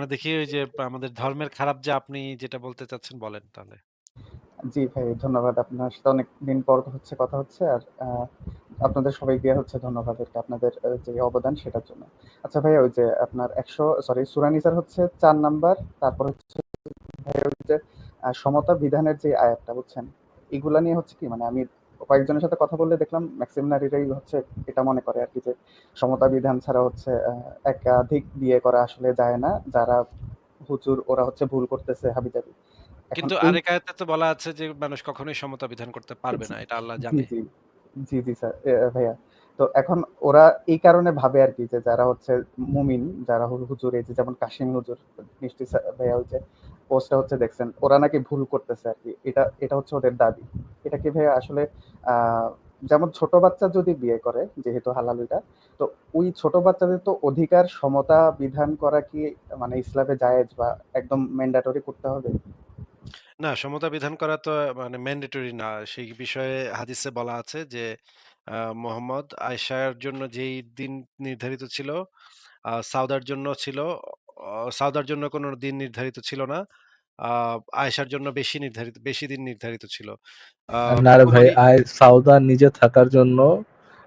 আমরা দেখি ওই যে আমাদের ধর্মের খারাপ যে আপনি যেটা বলতে চাচ্ছেন বলেন তাহলে। জি ভাই, ধন্যবাদ। আপনার সাথে অনেক দিন পর হচ্ছে কথা হচ্ছে। আর আপনাদের সবাইকে হচ্ছে ধন্যবাদ আপনাদের যে অবদান সেটার জন্য। আচ্ছা ভাইয়া ওই যে আপনার ১০০ সরি সূরা নিসার হচ্ছে ৪ নাম্বার, তারপর হচ্ছে ভাইয়া ওই যে সমতা বিধানের যে আয়াতটা, বুঝছেন? এগুলা নিয়ে হচ্ছে কি মানে আমি কয়েকজনের সাথে কথা বললে দেখলাম মেক্সিমাম নারীরাই হচ্ছে এটা মনে করে আরকি যে সমতা বিধান ছাড়া হচ্ছে একাধিক বিয়ে করা আসলে যায় না। যারা হুজুর ওরা হচ্ছে ভুল করতেছে হাবিজাবি। কিন্তু আরেক আয়াতে তো বলা আছে যে মানুষ কখনোই সমতা বিধান করতে পারবে না। এটা আল্লাহ জানে। জি। জি, স্যার ভাইয়া। তো এখন ওরা এই কারণে ভাবে আরকি যে যারা হচ্ছে মুমিন, যারা হুজুর এই যে যেমন কাশিম হুজুর নিশ্চয়ই ভাইয়া ওই যে পোস্টটা হচ্ছে দেখছেন। ওরা নাকি ভুল করতেছে আরকি। এটা এটা হচ্ছে ওদের দাবি। এটা কি ভাইয়া আসলে যেমন ছোট বাচ্চা যদি বিয়ে করে যেহেতু হালাল ওইটা, তো ওই ছোট বাচ্চাদের তো অধিকার সমতা বিধান করা কি মানে ইসলামে জায়েজ বা একদম ম্যান্ডেটরি করতে হবে? না, সমতা বিধান করা তো মানে ম্যান্ডেটরি না। সেই বিষয়ে হাদিসে বলা আছে যে মোহাম্মদ আয়েশার জন্য যেই দিন নির্ধারিত ছিল, সাউদার জন্য ছিল সাউদার জন্য কোনো দিন নির্ধারিত ছিল না। আয়েশার জন্য বেশি নির্ধারিত বেশি দিন নির্ধারিত ছিল। না রে ভাই সাউদা নিজে থাকার জন্য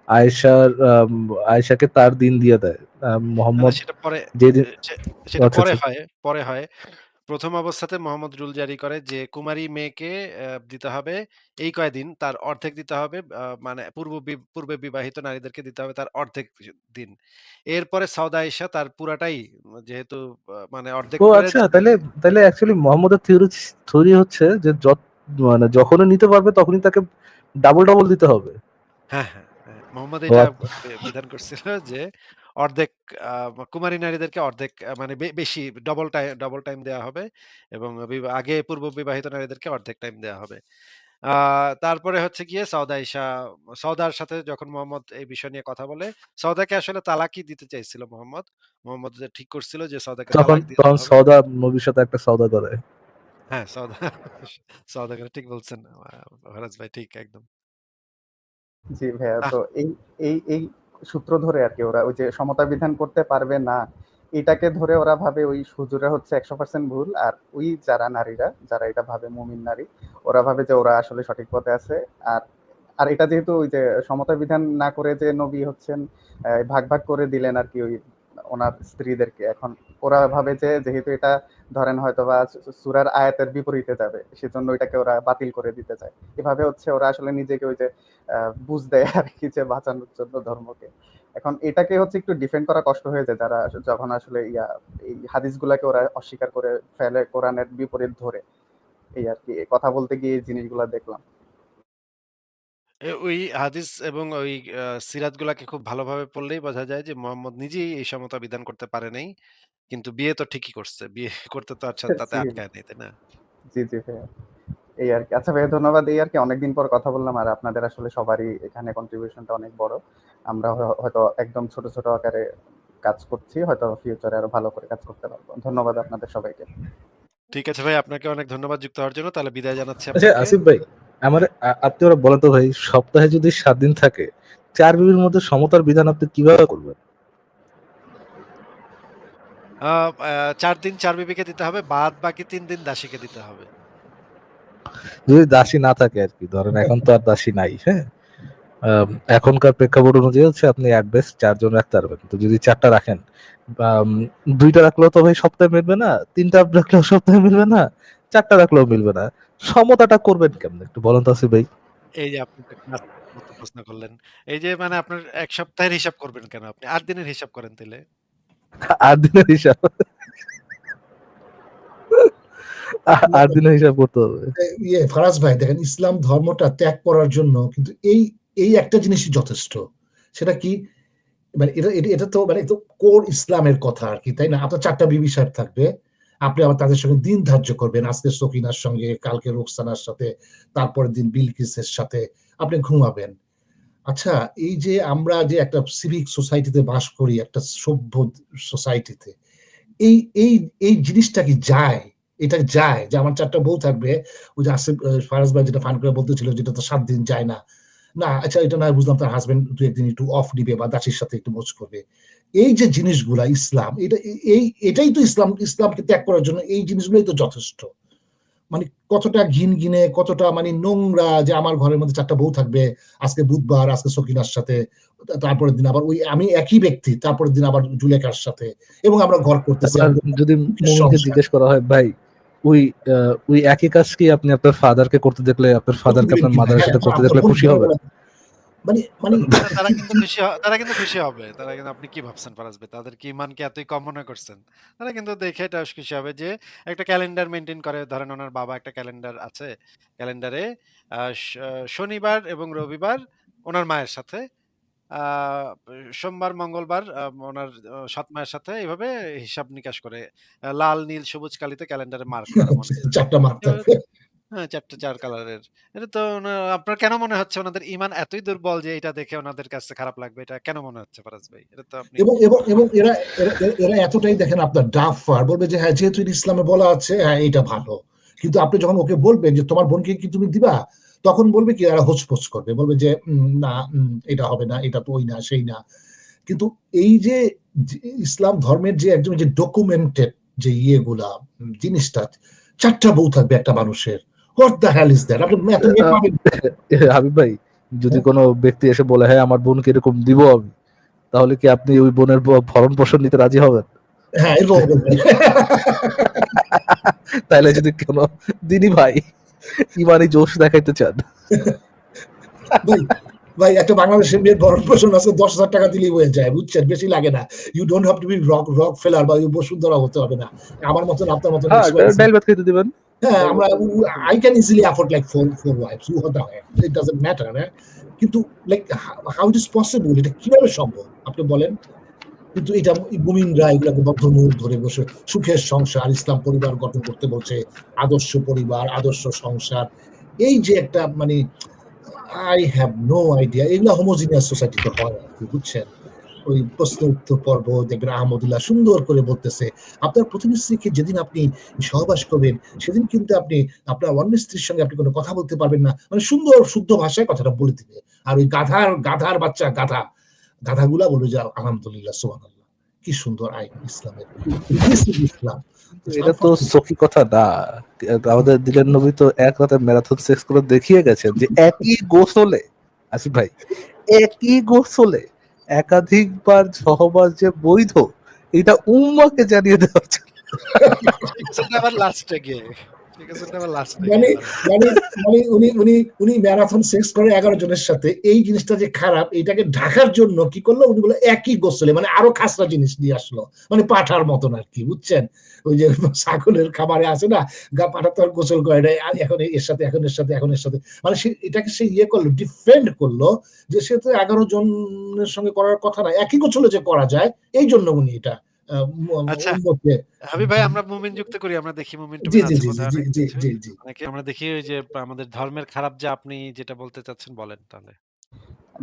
আয়েশার আয়েশাকে তার দিন দিয়ে দেয়। মোহাম্মদ সেটা পরে সেটা আচ্ছা, পরে আচ্ছা। হয় পরে হয়। ১ম অবস্থাতে মোহাম্মদ রুল জারি করে যে কুমারী মেয়েকে দিতে হবে এই কয়দিন তার অর্ধেক দিতে হবে মানে পূর্ব বি পূর্বে বিবাহিত নারীদেরকে দিতে হবে তার অর্ধেক দিন। এরপরে সাউদা আয়েশা তার পুরাটাই যেহেতু মানে অর্ধেক ও করে আচ্ছা যে তাইলে তাইলে অ্যাকচুয়ালি মোহাম্মদের থিওরি থিওরি হচ্ছে যে যত মানে যখনই নিতে পারবে তখনই তাকে ডাবল, ডাবল দিতে হবে। হ্যাঁ, হ্যাঁ, হ্যাঁ। মোহাম্মদ এটা আচ্ছা। বিধান করছিল যে অর্ধেক কুমারী নারীদেরকে অর্ধেক মানে বেশি ডবল টাই ডবল টাইম দেয়া হবে এবং আগে পূর্ব বিবাহিত নারীদেরকে অর্ধেক টাইম দেয়া হবে। তারপরে হচ্ছে গিয়ে সাউদা আয়েশা সাউদার সাথে যখন মোহাম্মদ এই বিষয় নিয়ে কথা বলে, সাউদাকে আসলে তালাকই দিতে চাইছিল মোহাম্মদ। মোহাম্মদ ঠিক করছিল যে সাউদাকে তখন তখন দেওয়া। সওদা নবীর সাথে একটা সওদা করে। হ্যাঁ, সাউদা সাউদা করে ঠিক বলছেন আ ফারাজ ভাই ঠিক একদম। জি ভাইয়া। তো এই এই এই সূত্র ধরে আর কি ওরা ওই যে সমতা বিধান করতে পারবে না। এটাকে ধরে ওরা ভাবে ওই হুজুররা হচ্ছে ১০০% ভুল। আর ওই যারা নারীরা, যারা এটা ভাবে মুমিন নারী, ওরা ভাবে যে ওরা আসলে সঠিক পথে আছে। আর আর এটা যেহেতু ওই যে সমতা বিধান না করে যে নবী হচ্ছেন ভাগ, ভাগ করে দিলেন আর কি ওই ওনার স্ত্রীদেরকে। এখন ওরা ভাবে যে, যেহেতু এটা ধরেন হয়তোবা সু সূরার আয়াতের বিপরীতে যাবে। সেজন্য এটাকে ওরা বাতিল করে দিতে চায়। এভাবে হচ্ছে ওরা আসলে নিজেকে ওই যে বুঝ দেয় আরকি যে, বাঁচানোর জন্য ধর্মকে। এখন এটাকে হচ্ছে একটু ডিফেন্ড করা কষ্ট হয়ে যায় যারা যখন আসলে ইয়া, এই হাদিসগুলাকে ওরা অস্বীকার করে ফেলে কোরআনের বিপরীত ধরে। এই আর কি কথা বলতে গিয়ে এই জিনিসগুলা দেখলাম। এ ওই হাদিস এবং ওই আ সিরাত গুলাকে খুব ভালোভাবে পড়লেই বোঝা যায় যে মোহাম্মদ নিজেই এই সমতা বিধান করতে পারে নাই। কিন্তু বিয়ে তো ঠিকই করছে। বিয়ে করতে তো আচ্ছা তাতে জি, আটকায় নাই, তাই না? জি, জি ভাইয়া। এই আরকি। আচ্ছা ভাইয়া ধন্যবাদ। এই আরকি অনেকদিন পর কথা বললাম। আর আপনাদের আসলে সবারই এখানে কন্ট্রিবিউশনটা অনেক বড়। আমরা হ হয়তো একদম ছোট, ছোট আকারে কাজ করছি। হয়তো ফিউচারে আরও ভালো করে কাজ করতে পারব। ধন্যবাদ আপনাদের সবাইকে। ঠিক আছে ভাই আপনাকে অনেক ধন্যবাদ যুক্ত হওয়ার জন্য। তাহলে বিদায় জানাচ্ছি আচ্ছা আপনাকে। আসিফ ভাই, আমারে আপনি ওরা বলেন তো ভাই সপ্তাহে যদি ৭ দিন থাকে, ৪ বিবির মধ্যে সমতার বিধান আপনি কীভাবে করবেন? ৪ দিন ৪ বিবিকে দিতে হবে। বাদ বাকি ৩ দিন দাসীকে দিতে হবে। যদি দাসী না থাকে আরকি। ধরেন এখন তো আর দাসী নাই, হ্যাঁ? এখনকার প্রেক্ষাপট অনুযায়ী হচ্ছে আপনি এট বেস্ট ৪ জন রাখতে পারবেন। তো যদি ৪ টা রাখেন, ২ রাখলেও তো ভাই সপ্তাহে মিলবে না, ৩ টা রাখলেও সপ্তাহে মিলবে না, ৪ টা রাখলেও মিলবে না। সমতাটা করবেন কেমনে? একটু বলেন তো আসিফ ভাই? এই যে আপনি প্রশ্ন করলেন। এই যে মানে আপনার ১ সপ্তাহের হিসাব করবেন কেন আপনি? ৮ দিনের হিসাব করেন তাইলে। ৮ দিনের হিসাব। আ ৮ দিনের হিসাব করতে হবে। ইয়ে ফারাজ ভাই দেখেন ইসলাম ধর্মটা ত্যাগ করার জন্য কিন্তু এই এই একটা জিনিসই যথেষ্ট। সেটা কি? মানে এটা এটা এটা তো মানে কোর ইসলামের কথা আরকি, তাই না? আপনার ৪ টা বিবি সাহেব থাকবে। আপনি আবার তাদের সঙ্গে দিন ধার্য করবেন। আজকে সকিনার সঙ্গে, কালকে রোকসানার সাথে, তারপরের দিন বিলকিসের সাথে আপনি ঘুমাবেন। আচ্ছা এই যে আমরা যে একটা সিভিক সোসাইটিতে বাস করি, একটা সভ্য সোসাইটিতে। এই এই এই জিনিসটা কি যায়? এটা যায় যে আমার ৪ টা বউ থাকবে। ওই যে আসিফ ফারাজ ভাই যেটা ফান করে বলতেছিল যে এটা তো সাত দিন যায় না। না আচ্ছা এটা না বুঝলাম তার হাজবেন্ড দু একদিন একটু অফ দিবে বা দাসির সাথে একটু মোজ করবে। এই যে জিনিসগুলা ইসলাম এটা এই এটাই তো ইসলাম ইসলামকে ত্যাগ করার জন্য এই জিনিসগুলোই তো যথেষ্ট। মানে কতটা ঘিন ঘিনে কতটা মানে নোংরা যে আমার ঘরের মধ্যে চারটা বউ থাকবে আজকে বুধবার আজকে সকিনার সাথে তারপরের দিন আবার ওই আমি একই ব্যক্তি তারপরের দিন আবার জুলেখার সাথে এবং আমরা ঘর করতেছি। যদি জিজ্ঞেস করা হয় ভাই ওই ওই একই কাজ কি আপনি আপনার ফাদারকে করতে দেখলে আপনার ফাদারকে আপনার মাদারের সাথে করতে দেখলে খুশি হবে? মানে মানে তারা কিন্তু খুশি তারা কিন্তু খুশি হবে। তারা কিন্তু আপনি কি ভাবছেন ফারাজ ভাই? তাদের কি ইমানকে এতই কম মনে করছেন? তারা কিন্তু দেখে এটা খুশি হবে যে একটা ক্যালেন্ডার মেনটেন করে। ধরেন ওনার বাবা একটা ক্যালেন্ডার আছে। ক্যালেন্ডারে শনিবার এবং রবিবার ওনার মায়ের সাথে সোমবার মঙ্গলবার ওনার সৎ মায়ের সাথে এইভাবে হিসাব নিকাশ করে লাল নীল সবুজ কালিতে ক্যালেন্ডারে মার্ক। চারটা মার থাকবে হ্যাঁ চারটে চার কালারের। এটা তো আপনার কেন মনে হচ্ছে ওনাদের ইমান এতই দুর্বল যে এটা দেখে ওনাদের কাছে খারাপ লাগবে? এটা কেন মনে হচ্ছে ফারাজ ভাই? এটা তো আপনি এবং এবং এবং এরা এরা- এতটাই দেখেন আপনার ডাফার বলবে যে হ্যাঁ যেহেতু ইসলামে বলা আছে হ্যাঁ এটা ভালো। কিন্তু আপনি যখন ওকে বলবেন যে তোমার বোনকে কি তুমি দিবা? তখন বলবে কি এরা হোচপোচ করবে। বলবে যে না এটা হবে না এটা তো ওই না সেই না। কিন্তু এই যে ইসলাম ধর্মের যে একদম যে ডকুমেন্টেড যে ইয়েগুলা জিনিসটা চারটা বউ থাকবে একটা মানুষের। হোয়াট দ্য ইজ দ্যাট আপনি মেয়ে হাবিব ভাই যদি কোনো ব্যক্তি এসে বলে হ্যাঁ আমার বোনকে এরকম দিব আমি তাহলে কি আপনি ওই বোনের ভরণ পোষণ নিতে রাজি হবেন? হ্যাঁ। তাইলে যদি কোনো দিনই ভাই ইমানি জোশ দেখাইতে চান। ভাই একটা বাংলাদেশের মেয়ের ভরণ পোষণ আছে দশ হাজার টাকা দিলেই হয়ে যায় বুঝছেন? বেশি লাগে না। You don't have to be Rock Rockefeller বা বসুন্ধরা হতে হবে না। আমার মতন আপনার মতন হ্যাঁ ভাত খেতে দিবেন। হ্যাঁ আমরা I can easily afford like four four wives who হতে হয় ইট ডাজন্ট ম্যাটার হ্যাঁ? কিন্তু like how it is possible এটা কীভাবে সম্ভব? আপনি বলেন। কিন্তু এটা মুমিনরা এগুলোকে বদ্ধমূল ধরে বসে সুখের সংসার, ইসলাম পরিবার গঠন করতে বলছে, আদর্শ পরিবার, আদর্শ সংসার। এই যে একটা মানে আই হ্যাভ নো আইডিয়া এগুলো হোমোজিনিয়াস সোসাইটিতে হয় আর কি, বুঝছেন? ওই প্রশ্ন উত্তর পর্ব দেখবেন আহমদুল্লাহ সুন্দর করে বলতেছে, আপনার প্রথম স্ত্রীকে যেদিন আপনি সহবাস করবেন, সেদিন কিন্তু আপনি, আপনার অন্য স্ত্রীর সঙ্গে আপনি কোনো কথা বলতে পারবেন না। মানে সুন্দর, শুদ্ধ ভাষায় কথাটা বলে দিবে। আর ওই গাধার গাধার বাচ্চা, গাধা। গাধাগুলা বলে যে আলহামদুলিল্লাহ সোহান কি সুন্দর আইন ইসলামের। ইসলাম। এটা তো সখী কথা না। আমাদের দিলের নবী তো এক রাতে ম্যারাথন সেক্স করে দেখিয়ে গেছেন যে একই গোসলে আসিফ ভাই একই গোসলে একাধিকবার সহবাস যে বৈধ এটা উম্মাকে জানিয়ে দেওয়া আবার লাস্টে গিয়ে। মানে মানে মানে উনি উনি উনি ম্যারাথন সেক্স করে এগারো জনের সাথে, এই জিনিসটা যে খারাপ এটাকে ঢাকার জন্য কি করল? উনি বলে একই গোসলে মানে আরও খাসরা জিনিস নিয়ে আসলো। মানে পাঠার মতন আর কি, বুঝছেন? ওই যে ছাগলের খাবারে আছে না, গা পাঠা তো আর গোসল করে না এখন এর সাথে, এখন এর সাথে, এখন এর সাথে। মানে সে, এটাকে সে ইয়ে করল ডিফেন্ড করল, যে সে তো এগারো জনের সঙ্গে করার কথা না, একই গোসলে যে করা যায়, এই জন্য উনি এটা আচ্ছা। হাবিব ভাই আমরা যুক্ত করি দেখি অনেকে দেখি ওই যে আমাদের ধর্মের খারাপ যে আপনি যেটা বলতে চাচ্ছেন বলেন তাহলে।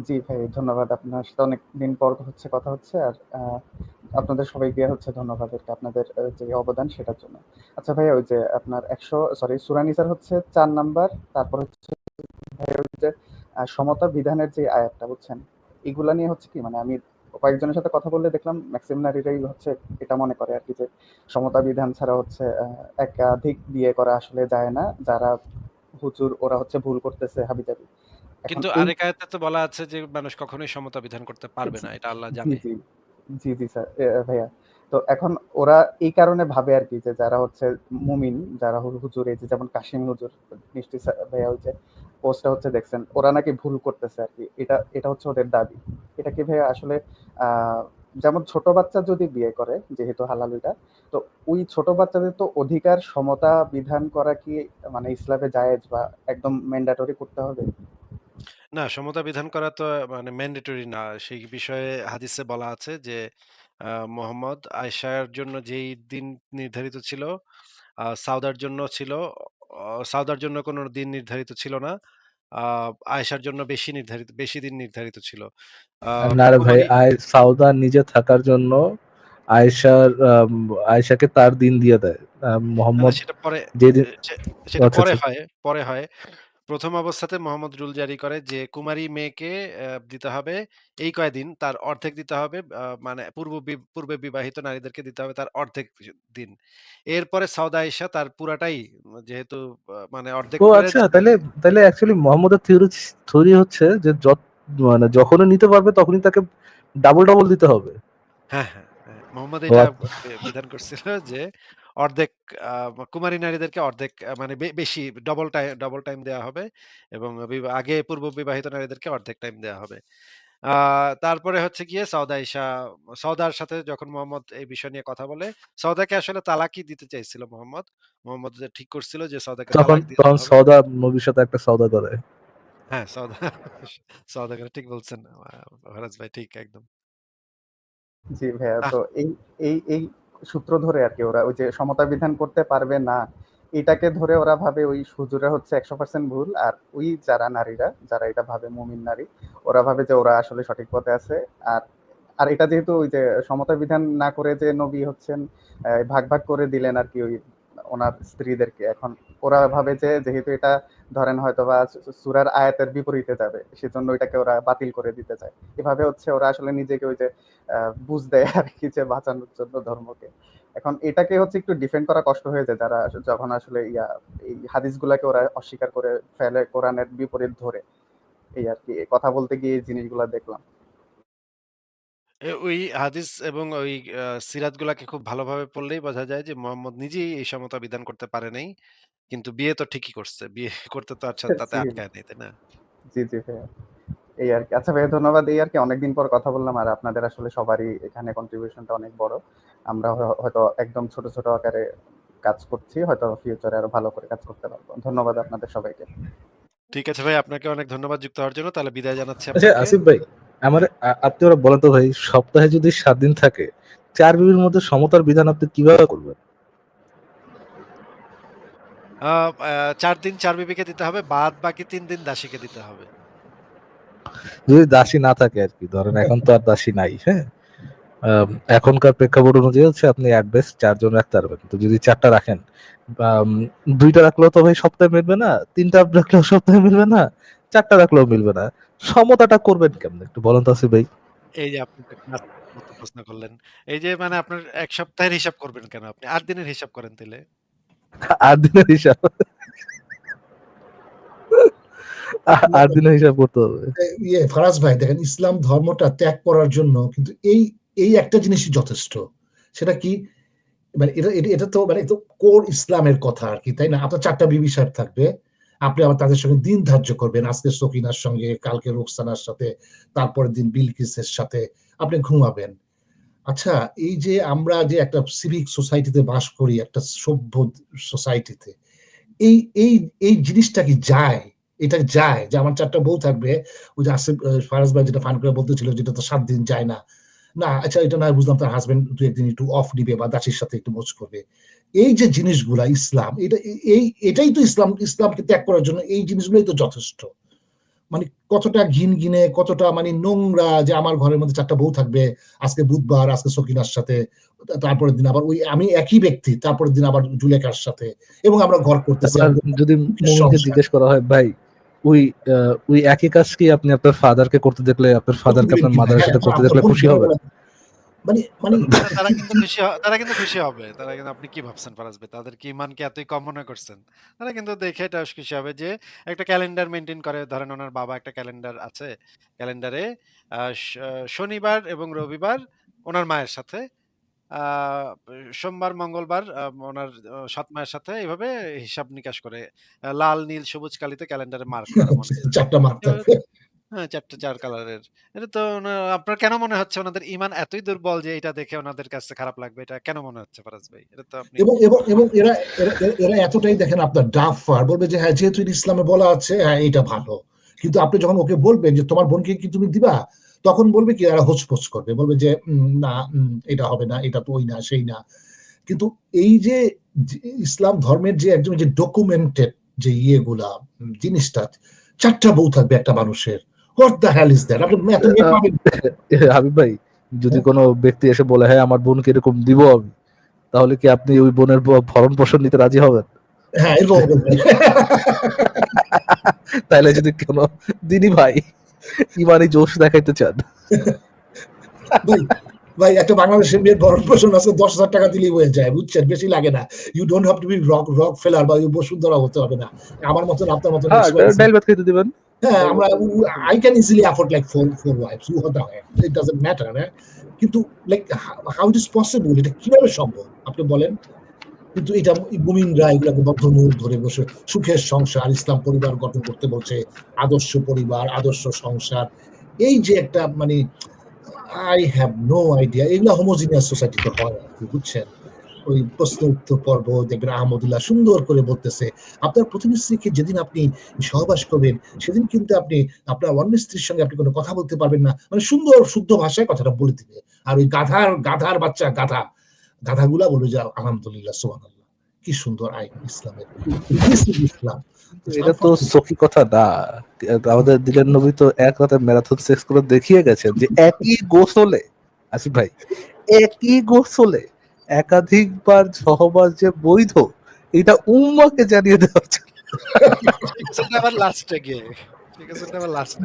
জি ভাই ধন্যবাদ। আপনার সাথে অনেক দিন পর হচ্ছে কথা হচ্ছে আর আপনাদের সবাইকে হচ্ছে ধন্যবাদ আপনাদের যে অবদান সেটার জন্য। আচ্ছা ভাই ওই যে আপনার একশো সরি সুরানিসার হচ্ছে চার নাম্বার তারপর হচ্ছে ভাই ওই যে সমতা বিধানের যে আয়াতটা বুঝছেন? এগুলা নিয়ে হচ্ছে কি? মানে আমি কয়েকজনের সাথে কথা বললে দেখলাম ম্যাক্সিমাম নারীরাই হচ্ছে এটা মনে করে আর কি যে সমতা বিধান ছাড়া হচ্ছে একাধিক বিয়ে করা আসলে যায় না। যারা হুজুর ওরা হচ্ছে ভুল করতেছে হাবিজাবি। কিন্তু আরেক আয়াতে তো বলা আছে যে মানুষ কখনোই সমতা বিধান করতে পারবে না এটা আল্লাহ জানে। জি জি স্যার ভাইয়া। তো এখন ওরা এই কারণে ভাবে আর কি যে যারা হচ্ছে মুমিন যারা হুজুর এই যে যেমন কাশিম হুজুর স্যার ভাইয়া ওই যে পোস্টটা হচ্ছে দেখছেন, ওরা নাকি ভুল করতেছে আর কি। এটা এটা হচ্ছে ওদের দাবি। এটা কি ভাইয়া আসলে যেমন ছোট বাচ্চা যদি বিয়ে করে, যেহেতু হালাল এটা তো ওই ছোট বাচ্চাদের তো অধিকার, সমতা, বিধান করা কি মানে ইসলামে জায়েজ বা একদম ম্যান্ডাটরি করতে হবে? না, সমতা বিধান করা তো মানে ম্যান্ডেটরি না। সেই বিষয়ে হাদিসে বলা আছে যে মোহাম্মদ আয়েশার জন্য যেই দিন নির্ধারিত ছিল সাউদার জন্য ছিল সাউদার জন্য কোনো দিন নির্ধারিত ছিল না। আয়েশার জন্য বেশি নির্ধারিত বেশি দিন নির্ধারিত ছিল। না ভাই সাউদা নিজে থাকার জন্য আয়েশার আয়েশাকে তার দিন দিয়ে দেয়। মোহাম্মদ সেটা পরে আচ্ছা, পরে আচ্ছা। হয় পরে হয়। প্রথম অবস্থাতে মোহাম্মদ রুল জারি করে যে কুমারী মেয়েকে আহ, দিতে হবে। এই কয়দিন তার অর্ধেক দিতে হবে আহ, মানে পূর্ব বি- পূর্বে বিবাহিত নারীদেরকে দিতে হবে তার অর্ধেক দিন। এরপরে সৌদা আয়েশা তার পুরাটাই উম, যেহেতু আহ, মানে অর্ধেক ও করে আচ্ছা তাহলে তাহলে অ্যাকচুয়ালি মোহাম্মদের থিওরি থিওরি হচ্ছে যে যত মানে যখনই নিতে পারবে তখনই তাকে ডাবল ডাবল দিতে হবে। হ্যাঁ হ্যাঁ হ্যাঁ, মোহাম্মদ এটা আচ্ছা। বিধান করছিল যে অর্ধেক কুমারী নারীদেরকে অর্ধেক মানে বেশি ডবল টাইম ডবল টাইম দেওয়া হবে এবং আগে পূর্ব বিবাহিত নারীদেরকে অর্ধেক টাইম দেওয়া হবে। তারপরে হচ্ছে গিয়ে সৌদা ঈশা সৌদার সাথে যখন মোহাম্মদ এই বিষয় নিয়ে কথা বলে সৌদাকে আসলে তালাকই দিতে চাইছিল মোহাম্মদ। মোহাম্মদ ঠিক করছিল যে সৌদাকে তখন তালাক। সৌদা নবীর সাথে একটা সৌদা করে। হ্যাঁ সৌদা সৌদা করে ঠিক বলছেন। আহ, ফরাজ ভাই ঠিক একদম। জি ভাইয়া তো এই এই এই সূত্র ধরে আর কি, ওরা ওই যে সমতা বিধান করতে পারবে না, এটাকে ধরে ওরা ভাবে ওই সুযোগটা হচ্ছে একশো পার্সেন্ট ভুল, আর ওই যারা নারীরা, যারা এটা ভাবে মুমিন নারী, ওরা ভাবে যে ওরা আসলে সঠিক পথে আছে, আর আর এটা যেহেতু ওই যে সমতা বিধান না করে যে নবী হচ্ছেন ভাগ ভাগ করে দিলেন আর কি ওই ওনার স্ত্রীদেরকে। এখন ওরা ভাবে যে, যেহেতু এটা ধরেন হয়তো বা সুরার আয়াতের বিপরীতে যাবে, সেজন্য এটাকে ওরা বাতিল করে দিতে চায়। এভাবে হচ্ছে ওরা আসলে নিজেকে ওই যে বুঝ দেয় আর কি যে, বাঁচানোর জন্য ধর্মকে। এখন এটাকে হচ্ছে একটু ডিফেন্ড করা কষ্ট হয়ে যায় যারা যখন আসলে ইয়া, এই হাদিসগুলাকে ওরা অস্বীকার করে ফেলে কোরআনের বিপরীত ধরে। এই আর কি কথা বলতে গিয়ে এই জিনিসগুলা দেখলাম। এ ওই হাদিস এবং ওই আহ, সিরাতগুলাকে খুব ভালোভাবে পড়লেই বোঝা যায় যে মোহাম্মদ নিজেই এই সমতা বিধান করতে পারে নাই। কিন্তু বিয়ে তো ঠিকই করছে। বিয়ে করতে তো আচ্ছা তাতে জি। আটকায় নেই তাই না? জি জি ভাইয়া। এই আর কি। আচ্ছা ভাইয়া ধন্যবাদ। এই আর কি অনেকদিন পর কথা বললাম আর আপনাদের আসলে সবারই এখানে কন্ট্রিবিউশনটা অনেক বড়। আমরা হয়- হয়তো একদম ছোট ছোট আকারে কাজ করছি। হয়তো ফিউচারে আরও ভালো করে কাজ করতে পারব। ধন্যবাদ আপনাদের সবাইকে। ঠিক আছে ভাই আপনাকে অনেক ধন্যবাদ যুক্ত হওয়ার জন্য। তাহলে বিদায় জানাচ্ছি আচ্ছা আপনাকে। আসিফ ভাই। আমার আপনি ওরা বলেন তো ভাই সপ্তাহে যদি সাত দিন থাকে চার বিবির মধ্যে সমতার বিধান আপনি কীভাবে করবেন? চার দিন চার বিবিকে দিতে হবে বাদ বাকি তিন দিন দাসীকে দিতে হবে। যদি দাসী না থাকে আর কি ধরেন এখন তো আর দাসী নাই হ্যাঁ? এখনকার প্রেক্ষাপট অনুযায়ী হচ্ছে আপনি অ্যাট বেস্ট চারজন রাখতে পারবেন। তো যদি চারটা রাখেন দুইটা রাখলেও তো ভাই সপ্তাহে মিলবে না তিনটা রাখলেও সপ্তাহে মিলবে না চারটা রাখলেও মিলবে না। সমতাটা করবেন কেমন? একটু বলেন তো আসিফ ভাই। এই যে আপনি প্রশ্ন করলেন। এই যে মানে আপনার এক সপ্তাহের হিসাব করবেন কেন? আপনি আট দিনের হিসাব করেন তাহলে। আট দিনের হিসাব? আট দিনের হিসাব করতে হবে। ইয়ে ফারাজ ভাই দেখেন ইসলাম ধর্মটা ত্যাগ করার জন্য কিন্তু এই এই একটা জিনিসই যথেষ্ট। সেটা কি? মানে এটা এটা- তো মানে তো কোর ইসলামের কথা আর কি তাই না? আপনার চারটা বিবি সাহেব থাকবে। আপনি আবার তাদের সঙ্গে দিন ধার্য করবেন। আজকে সকিনার সঙ্গে, কালকে রোকসানার সাথে, তারপরের দিন বিলকিসের সাথে আপনি ঘুমাবেন। আচ্ছা এই যে আমরা যে একটা সিভিক সোসাইটিতে বাস করি, একটা সভ্য সোসাইটিতে এই এই এই জিনিসটা কি যায়? এটা যায়? যে আমার চারটা বউ থাকবে, ওই যে আসিফ ফারাজ ভাই যেটা ফান করে বলতেছিল যেটা তো সাত দিন যায় না। না আচ্ছা এটা না বুঝলাম তার হাজবেন্ড দু একদিন একটু অফ দিবে বা দাসির সাথে একটু মোচ করবে। এই যে জিনিসগুলা ইসলাম এটা এই এটাই তো ইসলাম ইসলামকে ত্যাগ করার জন্য এই জিনিসগুলোই তো যথেষ্ট। মানে কতটা ঘিন ঘিনে কতটা মানে নোংরা যে আমার ঘরের মধ্যে চারটা বউ থাকবে আজকে বুধবার আজকে সকিনার সাথে তারপরের দিন আবার ওই আমি একই ব্যক্তি তারপরের দিন আবার জুলেখার সাথে এবং আমরা ঘর করতেছি। যদি জিজ্ঞেস করা হয় ভাই ওই ওই একই কাজ কি আপনি আপনার ফাদারকে করতে দেখলে আপনার ফাদারকে আপনার মাদারের সাথে করতে দেখলে খুশি হবে? মানে মানে তারা কিন্তু খুশি তারা কিন্তু খুশি হবে। তারা কিন্তু আপনি কি ভাবছেন ফারাজ ভাই? তাদের কি ইমানকে এতই কম মনে করছেন? তারা কিন্তু দেখে এটা খুশি হবে যে একটা ক্যালেন্ডার মেনটেন করে। ধরেন ওনার বাবা একটা ক্যালেন্ডার আছে। ক্যালেন্ডারে শনিবার এবং রবিবার ওনার মায়ের সাথে আহ, সোমবার মঙ্গলবার ওনার সৎ মায়ের সাথে এইভাবে হিসাব নিকাশ করে লাল নীল সবুজ কালিতে ক্যালেন্ডারে মার্ক করা। মনে চারটা মার থাকবে হ্যাঁ চারটে চার কালারের। এটা তো আপনার কেন মনে হচ্ছে ওনাদের ইমান এতই দুর্বল যে এটা দেখে ওনাদের কাছে খারাপ লাগবে? এটা কেন মনে হচ্ছে ফারাজ ভাই? এটা তো আপনি এবং এবং এবং এরা এরা- এতটাই দেখেন আপনার ডাফার। বলবে যে হ্যাঁ যেহেতু এটা ইসলামে বলা আছে হ্যাঁ এটা ভালো। কিন্তু আপনি যখন ওকে বলবেন যে তোমার বোনকে কি তুমি দিবা? তখন বলবে কি এরা হোচপোচ করবে। বলবে যে উম, না উম, এটা হবে না এটা তো ওই না সেই না। কিন্তু এই যে যে ইসলাম ধর্মের যে একদম যে ডকুমেন্টেড যে ইয়েগুলা উম, জিনিসটা চারটা বউ থাকবে একটা মানুষের। What the hell is that আপনি এত পাবেন হাবিব ভাই যদি কোনো ব্যক্তি এসে বলে হ্যাঁ আমার বোনকে এরকম দিব আমি তাহলে কি আপনি ওই বোনের ভরণ পোষণ নিতে রাজি হবেন? হ্যাঁ এরকম তাহলে যদি কোনো দিনই ভাই ইমানি জোশ দেখাইতে চান। ভাই ভাই একটা বাংলাদেশের মেয়ের ভরণ পোষণ আছে দশ হাজার টাকা দিলেই হয়ে যায় বুঝছেন? বেশি লাগে না। You don't have to be Rock Rockefeller বা বসুন্ধরা হতে হবে না। আমার মতন আপনার মতন হ্যাঁ ডাইল ভাত খেতে দিবেন। হ্যাঁ আমরা I can easily afford like four four wives হতে হয় ইট ডাজন্ট ম্যাটার হ্যাঁ কিন্তু like how it is possible এটা কীভাবে সম্ভব? আপনি বলেন। কিন্তু এটা মুমিনরা এগুলোকে বদ্ধমূল ধরে বসে সুখের সংসার ইসলাম পরিবার গঠন করতে বলছে আদর্শ পরিবার আদর্শ সংসার। এই যে একটা মানে আই হ্যাভ নো আইডিয়া এগুলো হোমোজিনিয়াস সোসাইটিতে হয় আর কি, বুঝছেন? ওই প্রশ্ন উত্তর পর্ব দেখবেন আহমদুল্লাহ সুন্দর করে বলতেছে। আপনার প্রথম স্ত্রীকে যেদিন আপনি সহবাস করবেন, সেদিন কিন্তু আপনি, আপনার অন্য স্ত্রীর সঙ্গে আপনি কোনো কথা বলতে পারবেন না। মানে সুন্দর, শুদ্ধ ভাষায় কথাটা বলে দিবে। আর ওই গাধার গাধার বাচ্চা, গাধা, গাধাগুলা বলবে যে, আলহামদুলিল্লাহ সোহান কি সুন্দর আইন ইসলামের ইসলাম। এটা তো সখী কথা না। আমাদের দিলেন নবী তো এক রাতে ম্যারাথন সেক্স করে দেখিয়ে গেছেন যে, একই গোসলে। আসিফ ভাই, একই গোসলে। একাধিকবার সহবাস যে বৈধ এটা উম্মাকে জানিয়ে দেওয়া আবার লাস্টে গিয়ে।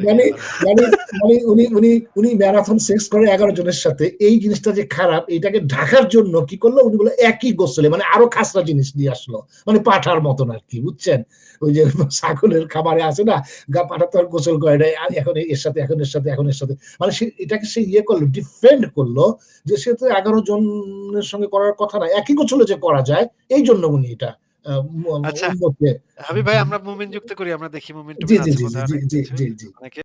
মানে মানে মানে উনি উনি উনি ম্যারাথন সেক্স করে এগারো জনের সাথে এই জিনিসটা যে খারাপ এটাকে ঢাকার জন্য কি করল? উনি বলে একই গোসলে মানে আরও খাসরা জিনিস নিয়ে আসলো। মানে পাঠার মতন আর কি বুঝছেন? ওই যে ছাগলের খাবারে আছে না গা পাঠা তো আর গোসল করে না এখন এর সাথে এখন এর সাথে এখন এর সাথে। মানে সে এটাকে সে ইয়ে করল ডিফেন্ড করল যে সে তো এগারো জনের সঙ্গে করার কথা না একই গোসলে যে করা যায় এই জন্য উনি এটা আচ্ছা। হাবিব ভাই আমরা মুমিন যুক্ত করি আমরা দেখি মুমিন জি জি জি জি জি। জি